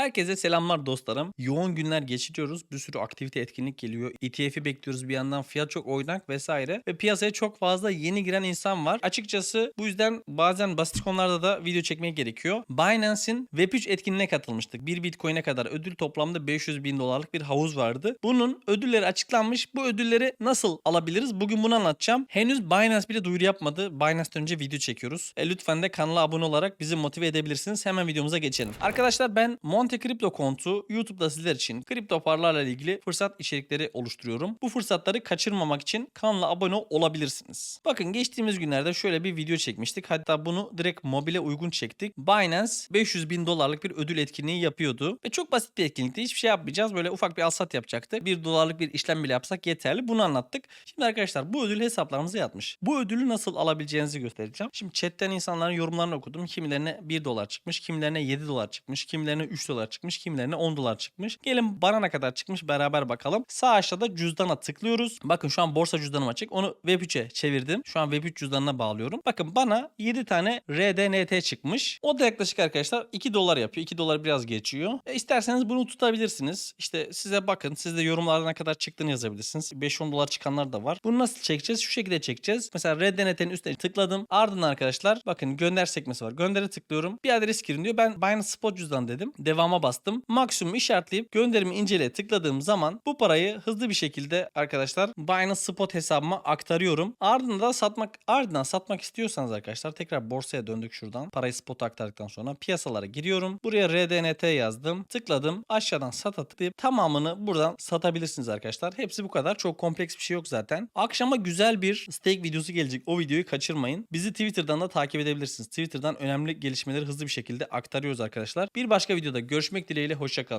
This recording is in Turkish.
Herkese selamlar dostlarım. Yoğun günler geçiriyoruz. Bir sürü aktivite etkinlik geliyor. ETF'i bekliyoruz bir yandan. Fiyat çok oynak vesaire. Ve piyasaya çok fazla yeni giren insan var. Açıkçası bu yüzden bazen basit konularda da video çekmek gerekiyor. Binance'in Web3 etkinliğine katılmıştık. Bir Bitcoin'e kadar ödül toplamda 500 bin dolarlık bir havuz vardı. Bunun ödülleri açıklanmış. Bu ödülleri nasıl alabiliriz? Bugün bunu anlatacağım. Henüz Binance bile duyuru yapmadı. Binance'den önce video çekiyoruz. E, lütfen de kanala abone olarak bizi motive edebilirsiniz. Hemen videomuza geçelim. Arkadaşlar ben Monte Crypto kontu YouTube'da sizler için kripto paralarla ilgili fırsat içerikleri oluşturuyorum. Bu fırsatları kaçırmamak için kanala abone olabilirsiniz. Bakın geçtiğimiz günlerde şöyle bir video çekmiştik. Hatta bunu direkt mobile uygun çektik. Binance 500 bin dolarlık bir ödül etkinliği yapıyordu. Ve çok basit bir etkinlikti. Hiçbir şey yapmayacağız. Böyle ufak bir alsat yapacaktık. 1 dolarlık bir işlem bile yapsak yeterli. Bunu anlattık. Şimdi arkadaşlar bu ödül hesaplarımıza yatmış. Bu ödülü nasıl alabileceğinizi göstereceğim. Şimdi chatten insanların yorumlarını okudum. Kimilerine 1 dolar çıkmış, kimilerine 7 dolar çıkmış, kimilerine 3 dolar çıkmış, kimilerine 10 dolar çıkmış. Gelin bana ne kadar çıkmış beraber bakalım. Sağ aşağıda cüzdana tıklıyoruz. Bakın şu an borsa cüzdanım açık. Onu Web3'e çevirdim. Şu an Web3 cüzdanına bağlıyorum. Bakın bana 7 tane RDNT çıkmış. O da yaklaşık arkadaşlar 2 dolar yapıyor. 2 dolar biraz geçiyor. E isterseniz bunu tutabilirsiniz. İşte size bakın. Siz de yorumlarda ne kadar çıktığını yazabilirsiniz. 5-10 dolar çıkanlar da var. Bunu nasıl çekeceğiz? Şu şekilde çekeceğiz. Mesela RDNT'nin üstüne tıkladım. Ardından arkadaşlar bakın gönder sekmesi var. Göndere tıklıyorum. Bir adres girin diyor. Ben Binance Spot cüzdan dedim. Devama bastım. Maksimum işaretleyip gönderimi incele tıkladığım zaman bu parayı hızlı bir şekilde arkadaşlar Binance Spot hesabıma aktarıyorum. Ardından da satmak ardından satmak istiyorsanız arkadaşlar tekrar borsaya döndük şuradan. Parayı spot aktardıktan sonra piyasalara giriyorum. Buraya RDNT yazdım. Tıkladım. Aşağıdan sata tıklayıp tamamını buradan satabilirsiniz arkadaşlar. Hepsi bu kadar. Çok kompleks bir şey yok zaten. Akşama güzel bir stake videosu gelecek. O videoyu kaçırmayın. Bizi Twitter'dan da takip edebilirsiniz. Twitter'dan önemli gelişmeleri hızlı bir şekilde aktarıyoruz arkadaşlar. Bir başka videoda görüşmek dileğiyle. Hoşçakalın.